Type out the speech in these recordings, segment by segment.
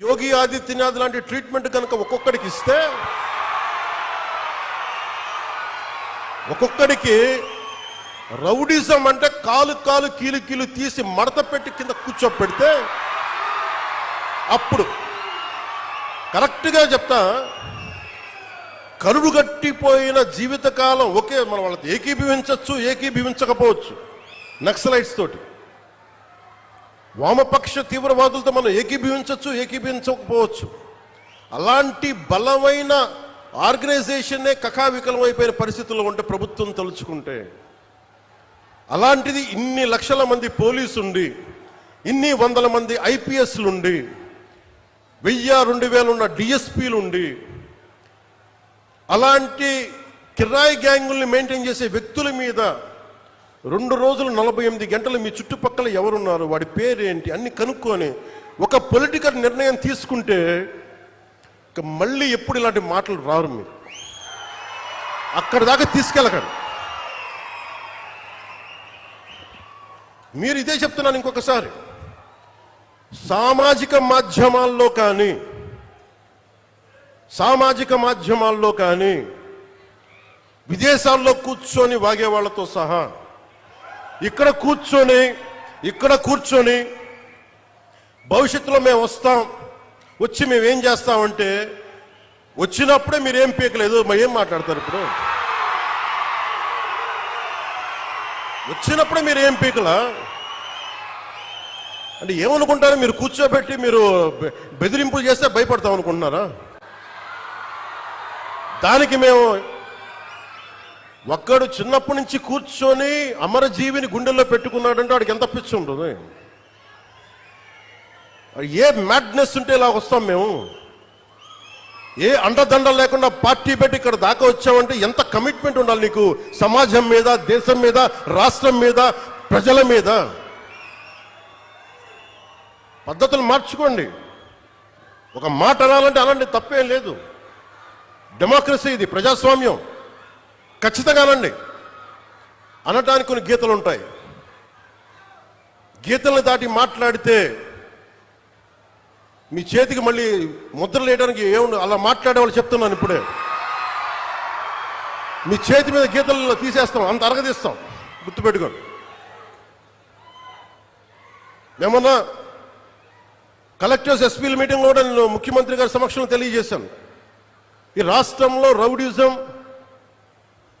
యోగి ఆదిత్యనాథ్ లాంటి ట్రీట్మెంట్ కనుక ఒక్కొక్కడికి ఇస్తే ఒక్కొక్కడికి రౌడిజం అంటే కాలు కాలు కీలు కీలు తీసి మడత పెట్టి కింద కూర్చోపెడితే అప్పుడు కరెక్ట్గా చెప్తా కరుడు గట్టిపోయిన జీవితకాలం ఒకే మనం వాళ్ళతో ఏకీభవించవచ్చు ఏకీభవించకపోవచ్చు. నక్సలైట్స్ తోటి. వామపక్ష తీవ్రవాదులతో మనం ఏకీభవించవచ్చు ఏకీభవించకపోవచ్చు. అలాంటి బలమైన ఆర్గనైజేషన్నే కకావికలం అయిపోయిన పరిస్థితుల్లో ఉంటే ప్రభుత్వం తలుచుకుంటే అలాంటిది ఇన్ని లక్షల మంది పోలీసు ఉండి ఇన్ని వందల మంది ఐపీఎస్లుండి వెయ్యి రెండు వేలు ఉన్న డిఎస్పీలుండి అలాంటి కిరాయి గ్యాంగుల్ని మెయింటైన్ చేసే వ్యక్తుల మీద రెండు రోజులు నలభై ఎనిమిది గంటలు మీ చుట్టుపక్కల ఎవరున్నారు? వాడి పేరేంటి? అన్ని కనుక్కొని ఒక పొలిటికల్ నిర్ణయం తీసుకుంటే ఇక మళ్ళీ ఎప్పుడు ఇలాంటి మాటలు రారు మీరు. అక్కడి దాకా తీసుకెళ్ళకండి. మీరు ఇదే చెప్తున్నాను ఇంకొకసారి. సామాజిక మాధ్యమాల్లో కానీ సామాజిక మాధ్యమాల్లో కానీ విదేశాల్లో కూర్చొని వాగే వాళ్ళతో సహా ఇక్కడ కూర్చొని ఇక్కడ కూర్చొని భవిష్యత్తులో మేము వస్తాం. వచ్చి మేము ఏం చేస్తామంటే వచ్చినప్పుడే మీరు ఏం పీకలేదు మరి ఏం మాట్లాడతారు ఇప్పుడు? వచ్చినప్పుడే మీరు ఏం పీకలా? అంటే ఏమనుకుంటారు మీరు కూర్చోబెట్టి మీరు బె- బెదిరింపులు చేస్తే భయపడతాం అనుకుంటున్నారా? దానికి మేము ఒక్కడు చిన్నప్పటి నుంచి కూర్చొని అమరజీవిని గుండెల్లో పెట్టుకున్నాడంటే వాడికి ఎంత పిచ్చి ఉంటుంది? ఏ మ్యాడ్నెస్ ఉంటే ఇలా వస్తాం మేము? ఏ అండదండలు లేకుండా పార్టీ పెట్టి ఇక్కడ దాకా వచ్చామంటే ఎంత కమిట్మెంట్ ఉండాలి నీకు? సమాజం మీద దేశం మీద రాష్ట్రం మీద ప్రజల మీద? పద్ధతులు మార్చుకోండి. ఒక మాట అనాలంటే అలాంటి తప్పేం లేదు. డెమోక్రసీ ఇది ప్రజాస్వామ్యం. ఖచ్చితంగా అనండి. అనటానికి కొన్ని గీతలు ఉంటాయి. గీతల్ని దాటి మాట్లాడితే మీ చేతికి మళ్ళీ ముద్రలు వేయడానికి ఏముంది? అలా మాట్లాడే వాళ్ళు చెప్తున్నాను ఇప్పుడే. మీ చేతి మీద గీతలు తీసేస్తాం అంత అరగదీస్తాం. గుర్తుపెట్టుకోండి. మేమన్నా కలెక్టర్స్ ఎస్పీల మీటింగ్ కూడా నేను ముఖ్యమంత్రి గారి సమక్షంలో తెలియజేశాను. ఈ రాష్ట్రంలో రౌడిజం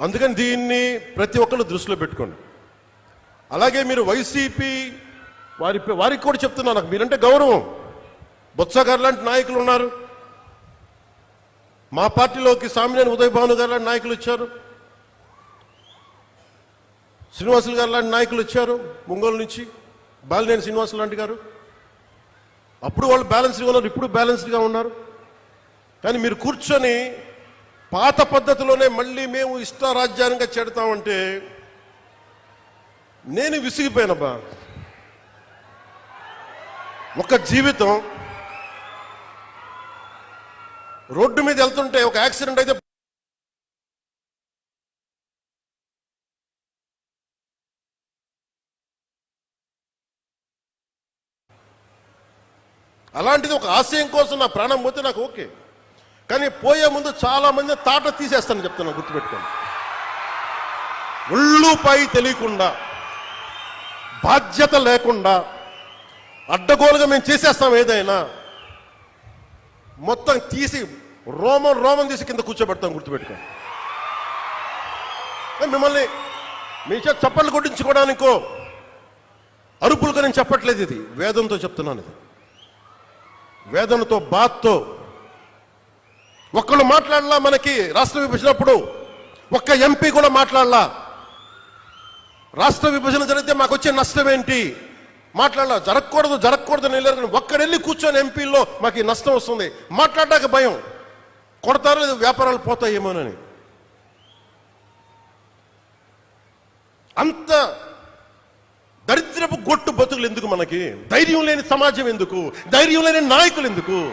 అందుకని దీన్ని ప్రతి ఒక్కరు దృష్టిలో పెట్టుకోండి. అలాగే మీరు వైసీపీ వారి వారికి కూడా చెప్తున్నా నాకు మీరంటే గౌరవం. బొత్స గారు లాంటి నాయకులు ఉన్నారు. మా పార్టీలోకి సామినేని ఉదయ్ భాను గారు లాంటి నాయకులు వచ్చారు. శ్రీనివాసులు గారు లాంటి నాయకులు వచ్చారు ముంగోలు నుంచి. బాలినేని శ్రీనివాసులు లాంటి గారు. అప్పుడు వాళ్ళు బ్యాలెన్స్డ్గా ఉన్నారు ఇప్పుడు బ్యాలెన్స్డ్గా ఉన్నారు. కానీ మీరు కూర్చొని పాత పద్ధతిలోనే మళ్ళీ మేము ఇష్టారాజ్యాంగంగా చెడతామంటే నేను విసిగిపోయానబ్బా. ఒక జీవితం రోడ్డు మీద వెళ్తుంటే ఒక యాక్సిడెంట్ అయితే అలాంటిది ఒక ఆశయం కోసం నా ప్రాణం పోతే నాకు ఓకే. కానీ పోయే ముందు చాలా మంది తాట తీసేస్తాను చెప్తున్నాను గుర్తుపెట్టుకోండి. ఒళ్ళుపై తెలియకుండా బాధ్యత లేకుండా అడ్డగోలుగా మేము చేసేస్తాం ఏదైనా మొత్తం తీసి రోమం రోమం తీసి కింద కూర్చోబెడతాం గుర్తుపెట్టుకోండి. మిమ్మల్ని మీ చేత చప్పట్లు కొట్టించుకోవడానికో అరుపులుగా నేను చెప్పట్లేదు ఇది. వేదంతో చెప్తున్నాను ఇది. వేదనతో బాత్తో ఒక్కళ్ళు మాట్లాడలా మనకి రాష్ట్ర విభజనప్పుడు? ఒక్క ఎంపీ కూడా మాట్లాడలా? రాష్ట్ర విభజన జరిగితే మాకు వచ్చే నష్టం ఏంటి మాట్లాడలా? జరగకూడదు జరగకూడదు అని ఒక్కడెళ్ళి కూర్చొని ఎంపీల్లో మాకు ఈ నష్టం వస్తుంది. మాట్లాడడానికి భయం. కొడతారో లేదు వ్యాపారాలు పోతాయేమోనని. అంత దరిద్రపు గొట్టు బతుకులు ఎందుకు మనకి? ధైర్యం లేని సమాజం ఎందుకు? ధైర్యం లేని నాయకులు ఎందుకు?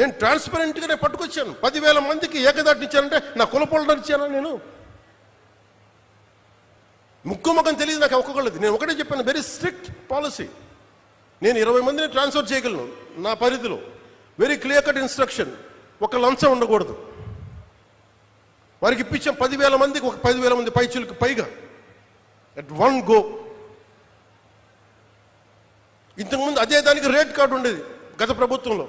నేను ట్రాన్స్పరెంట్గానే పట్టుకొచ్చాను. పదివేల మందికి ఏకదాటిని ఇచ్చానంటే నా కులపోళ్ళని ఇచ్చానా నేను? ముక్కు ముఖం తెలియదు నాకు ఒక్కొక్కళ్ళది. నేను ఒకటే చెప్పాను వెరీ స్ట్రిక్ట్ పాలసీ నేను ఇరవై మందిని ట్రాన్స్ఫర్ చేయగలను నా పరిధిలో. వెరీ క్లియర్ కట్ ఇన్స్ట్రక్షన్ ఒక లంచం ఉండకూడదు. వారికి ఇప్పించాం పదివేల మందికి ఒక పదివేల మంది పైచులకు పైగా. అట్ వన్ గో ఇంతకుముందు అదే దానికి రేట్ కార్డు ఉండేది గత ప్రభుత్వంలో.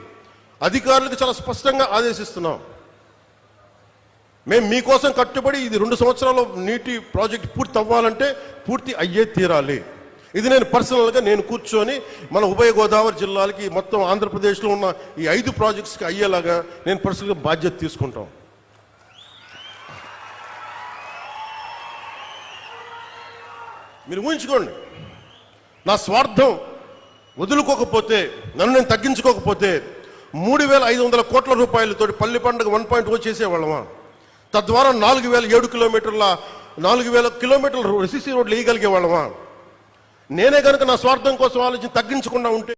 అధికారులకు చాలా స్పష్టంగా ఆదేశిస్తున్నాం. మేము మీకోసం కట్టుబడి ఇది రెండు సంవత్సరాలు నీటి ప్రాజెక్ట్ పూర్తి అవ్వాలంటే పూర్తి అయ్యే తీరాలి. ఇది నేను పర్సనల్గా నేను కూర్చొని మన ఉభయ గోదావరి జిల్లాలకి మొత్తం ఆంధ్రప్రదేశ్లో ఉన్న ఈ ఐదు ప్రాజెక్ట్స్కి అయ్యేలాగా నేను పర్సనల్గా బాధ్యత తీసుకుంటాం. మీరు ఊహించుకోండి. నా స్వార్థం వదులుకోకపోతే నన్ను నేను తగ్గించుకోకపోతే మూడు వేల ఐదు వందల కోట్ల రూపాయలతో పల్లి పండుగ వన్ పాయింట్ ఓ చేసేవాళ్ళమా? తద్వారా నాలుగు వేల ఏడు కిలోమీటర్ల నాలుగు వేల కిలోమీటర్ల ఎస్సీసీ రోడ్లు వేయగలిగే వాళ్ళమా నేనే కనుక నా స్వార్థం కోసం ఆలోచించి తగ్గించకుండా ఉంటే